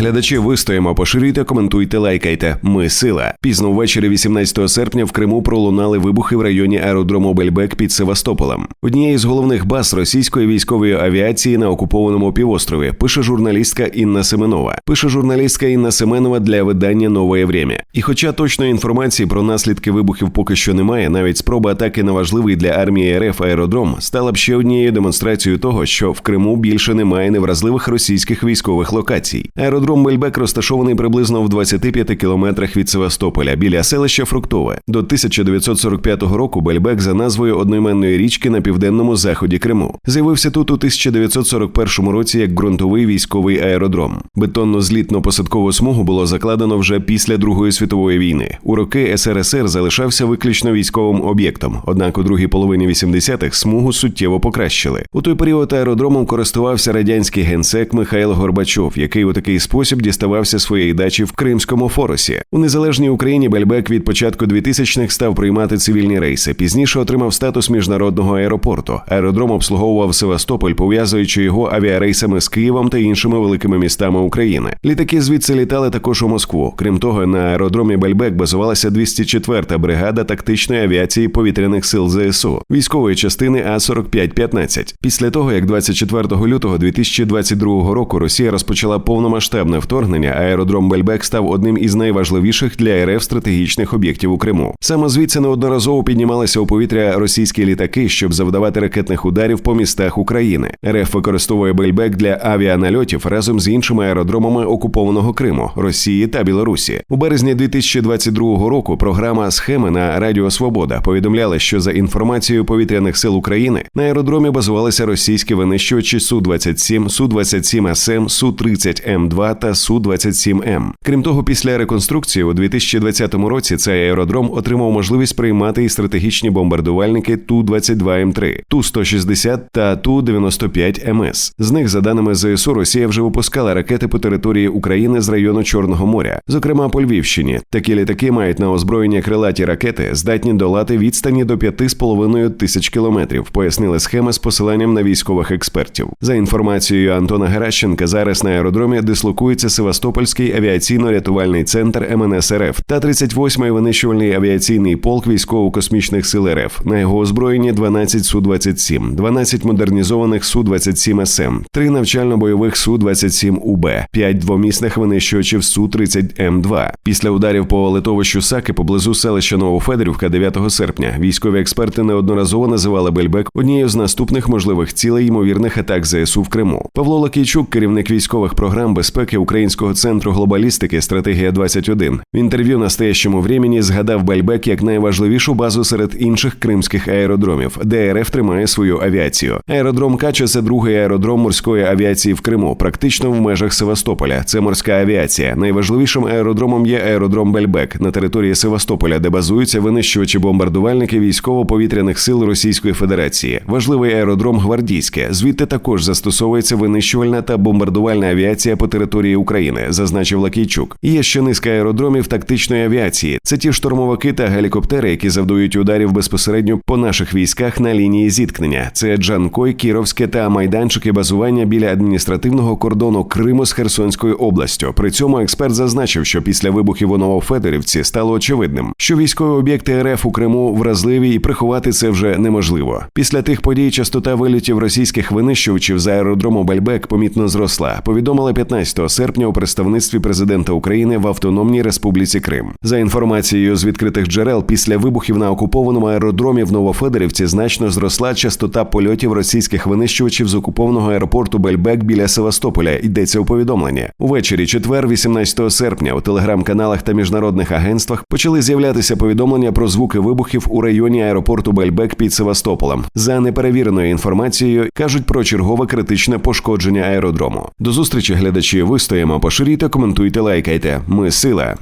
Глядачі вистоїмо, поширюйте, коментуйте, лайкайте. Ми сила. Пізно ввечері 18 серпня в Криму пролунали вибухи в районі аеродрому Бельбек під Севастополем. Однією з головних баз російської військової авіації на окупованому півострові пише журналістка Інна Семенова. Пише журналістка Інна Семенова для видання Нове Время. І, хоча точної інформації про наслідки вибухів поки що немає, навіть спроба атаки на важливий для армії РФ аеродром стала б ще однією демонстрацією того, що в Криму більше немає невразливих російських військових локацій. Аеродром Бельбек розташований приблизно в 25 кілометрах від Севастополя біля селища Фруктове. До 1945 року Бельбек за назвою одноіменної річки на південному заході Криму з'явився тут у 1941 році як ґрунтовий військовий аеродром. Бетонну злітно-посадкову смугу було закладено вже після Другої світової війни. У роки СРСР залишався виключно військовим об'єктом. Однак у другій половині 80-х смугу суттєво покращили. У той період аеродромом користувався радянський генсек Михайло Горбачов, який у такий спосіб діставався своєї дачі в Кримському форусі. У незалежній Україні Бельбек від початку 2000-х став приймати цивільні рейси. Пізніше отримав статус міжнародного аеропорту. Аеродром обслуговував Севастополь, пов'язуючи його авіарейсами з Києвом та іншими великими містами України. Літаки звідси літали також у Москву. Крім того, на аеродромі Бельбек базувалася 204-та бригада тактичної авіації повітряних сил ЗСУ, військової частини А 4515 Після того, як 24 лютого 2022 року Росія розпочала повномасштабне вторгнення, аеродром Бельбек став одним із найважливіших для РФ стратегічних об'єктів у Криму. Саме звідси неодноразово піднімалися у повітря російські літаки, щоб завдавати ракетних ударів по містах України. РФ використовує Бельбек для авіанальотів разом з іншими аеродромами окупованого Криму, Росії та Білорусі. У березні 2022 року програма Схеми на Радіо Свобода повідомляла, що за інформацією повітряних сил України на аеродромі базувалися російські винищувачі су 27 су 27 СМ, су 30 М 2 та су 27 М. Крім того, після реконструкції у 2020 році цей аеродром отримав можливість приймати і стратегічні бомбардувальники ту 22 М 3 ту 160 та ту 95 МС. З них, за даними ЗСУ, Росія вже випускала ракети по території України з району Чорного моря, зокрема по Львівщині. Такі літаки мають на озброєння крилаті ракети, здатні долати відстані до 5,5 тисяч кілометрів. Пояснили схеми з посиланням на військових експертів. За інформацією Антона Геращенка, зараз на аеродромі дислокується Севастопольський авіаційно-рятувальний центр МНС РФ та 38-й винищувальний авіаційний полк військово-космічних сил РФ. На його озброєнні 12 су 27 12 модернізованих су 27 СМ, 3 навчально-бойових су 27 УБ, 5 двомісних винищувачів су 30 М 2 Після ударів по литовищу Саки поблизу селища Новофедорівка 9 серпня військові експерти неодноразово називали Бельбек однією з наступних можливих цілей ймовірних атак ЗСУ в Криму. Павло Лакійчук, керівник військових програм безпеки Українського центру глобалістики Стратегія 21 в інтерв'ю настоящому времені згадав Бельбек як найважливішу базу серед інших кримських аеродромів, де РФ тримає свою авіацію. Аеродром Кача це другий аеродром морської авіації в Криму, практично в межах Севастополя. Це морська авіація. Найважливішим аеродромом є аеродром Бельбек на території Севастополя, де базуються винищувачі бомбардувальники військово-повітряних сил Російської Федерації. Важливий аеродром Гвардійське. Звідти також застосовується винищувальна та бомбардувальна авіація по території України, зазначив Лакійчук. Є ще низка аеродромів тактичної авіації. Це ті штурмовики та гелікоптери, які завдають ударів безпосередньо по наших військах на лінії зіткнення. Це Джанкой, Кіровське та майданчики базування біля адміністративного кордону Криму з Херсонською областю. При цьому експерт зазначив, що після вибухів у Новофедорівці стало очевидним, що військові об'єкти РФ у Криму вразливі і приховати це вже неможливо. Після тих подій частота вилітів російських винищувачів з аеродрому Бальбек помітно зросла. Повідомили 15 серпня у представництві президента України в Автономній Республіці Крим. За інформацією з відкритих джерел, після вибухів на окупованому аеродромі в Новофедорівці значно зросла частота польотів російських винищувачів з окупованого аеропорту Бельбек біля Севастополя. Йдеться у повідомленні. Увечері четвер, 18 серпня, у телеграм-каналах та міжнародних агентствах почали з'являтися повідомлення про звуки вибухів у районі аеропорту Бельбек під Севастополем. За неперевіреною інформацією кажуть про чергове критичне пошкодження аеродрому. До зустрічі глядачі вистоїмо, поширюйте, коментуйте, лайкайте. Ми сила.